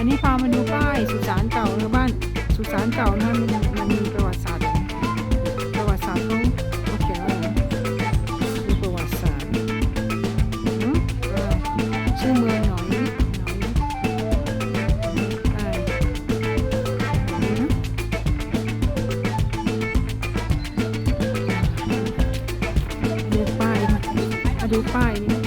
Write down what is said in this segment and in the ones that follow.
อันนี้พามาดูป้ายสุสานเก่านะบ้าน สุสานเก่านะมันมันมีประวัติศาสตร์ ประวัติศาสตร์เขาเขาเขียนว่าอประวัติศาสตร์เนอะชื่อเมืองหนอยหนอยใช่นี่ดูป้ายมาดูป้ายนี่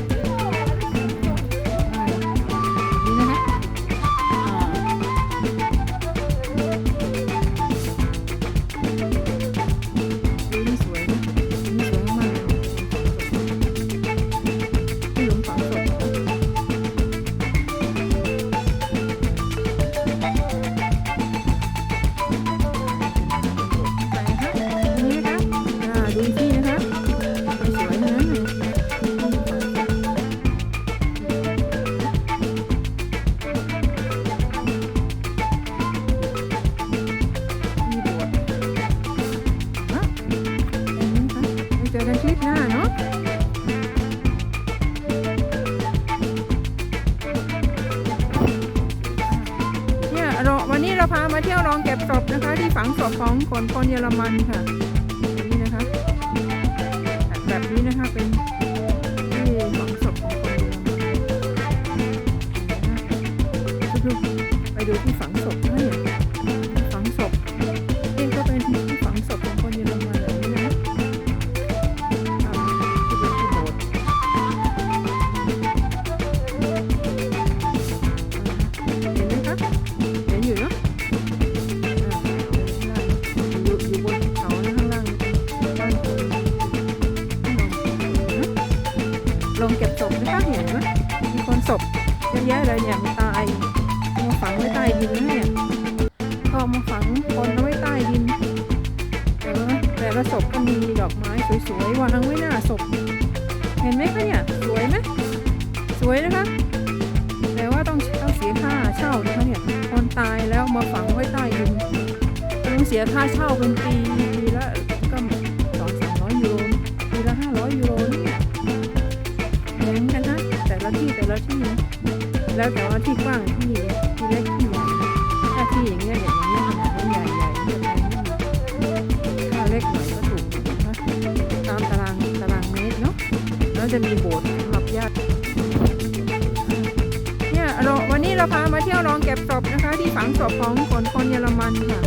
กันคลิปหน้าเนาะเนี่ยเราวันนี้เราพามาเที่ยวรองเก็บศพนะคะ ที่ฝังศพของคนคนเยอรมันค่ะ นี่นะคะแบบนี้นะคะเป็น เยอะแยะเลยเนี่ยมันตายมาฝังไว้ใต้ดินนะเนี่ยก็เอมาฝังคนไว้ใต้ดินแต่ว่าแต่ละศพก็มีดอกไม้สวยๆวางไว้หน้าศพเห็นไหมคะเนี่ยสวยไหมสวยนะคะแต่ว่าต้องต้องเสียค่าเช่านะคะเนี่ยคนตายแล้วมาฝังไว้ใต้ดินต้องเสียค่าเช่าเป็นปี ที่กว้างที่ที่เล็กที่ใหญ่ถ้าที่อย่างเงี้ยอย่างเงี้ยขนาดนี้ใหญ่ใหญ่ๆจะแพงนิดนึงถ้าเล็กหน่อยก็ถูกนะตามตารางตารางเมตรเนาะแล้วจะมีโบสถ์สำหรับญาติเนี่ยเราวันนี้เราพามาเที่ยวรองเก็บศพนะคะ ที่ฝังศพของคนคนเยอรมันค่ะ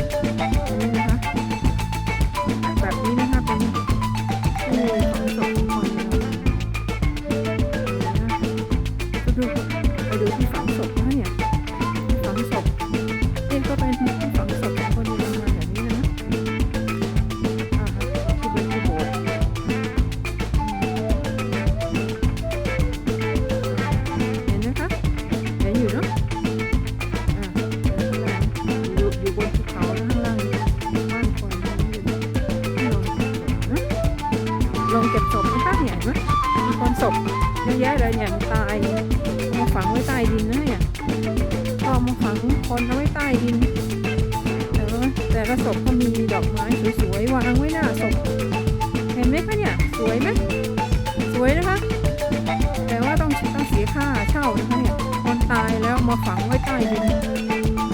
แยะเลยเนี่ยมันตายมาฝังไว้ใต้ดินนะเนี่ยก็เอมาฝังคนเอาไว้ใต้ดินแต่แต่ละศพก็มีดอกไม้สวยๆวางไว้หน้าศพเห็นไหมคะเนี่ยสวยไหมสวยนะคะ แต่ว่าต้องต้องเสียค่าเช่านะคะเนี่ยคนตายแล้วมาฝังไว้ใต้ดิน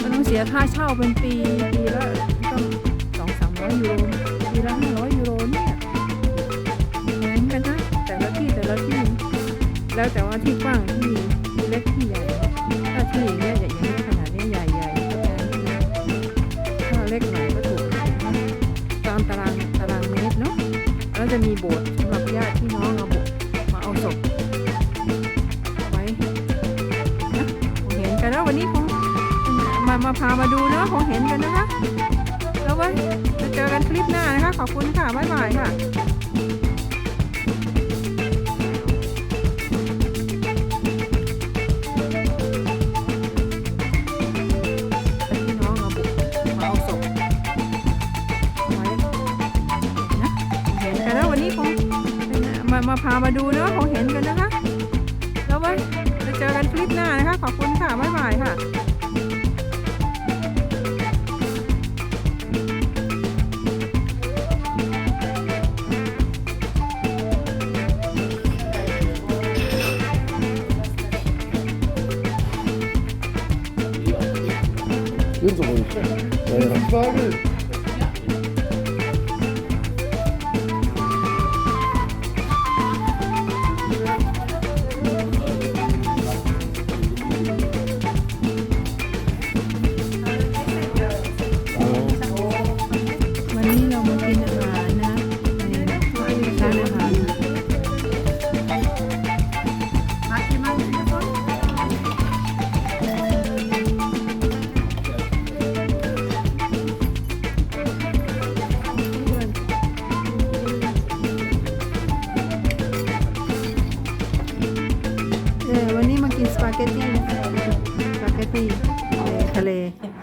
มันต้องเสียค่าเช่าเป็นปีปีละ จะมีโบสถ์สำหรับญาติพี่น้องเอาโบสถ์มาเอาศพไว้นะคงเห็นกันแล้ววันนี้คงมามาพามาดูเนาะคงเห็นกันนะคะ แล้วไว้จะเจอกันคลิปหน้านะคะ ขอบคุณค่ะ บ๊ายบายค่ะ มาพามาดูเนาะเขาเห็นกันนะคะ แล้วไว้จะเจอกันคลิปหน้านะคะ ขอบคุณค่ะ บ๊ายบายค่ะ运怎么？我发热。 เออ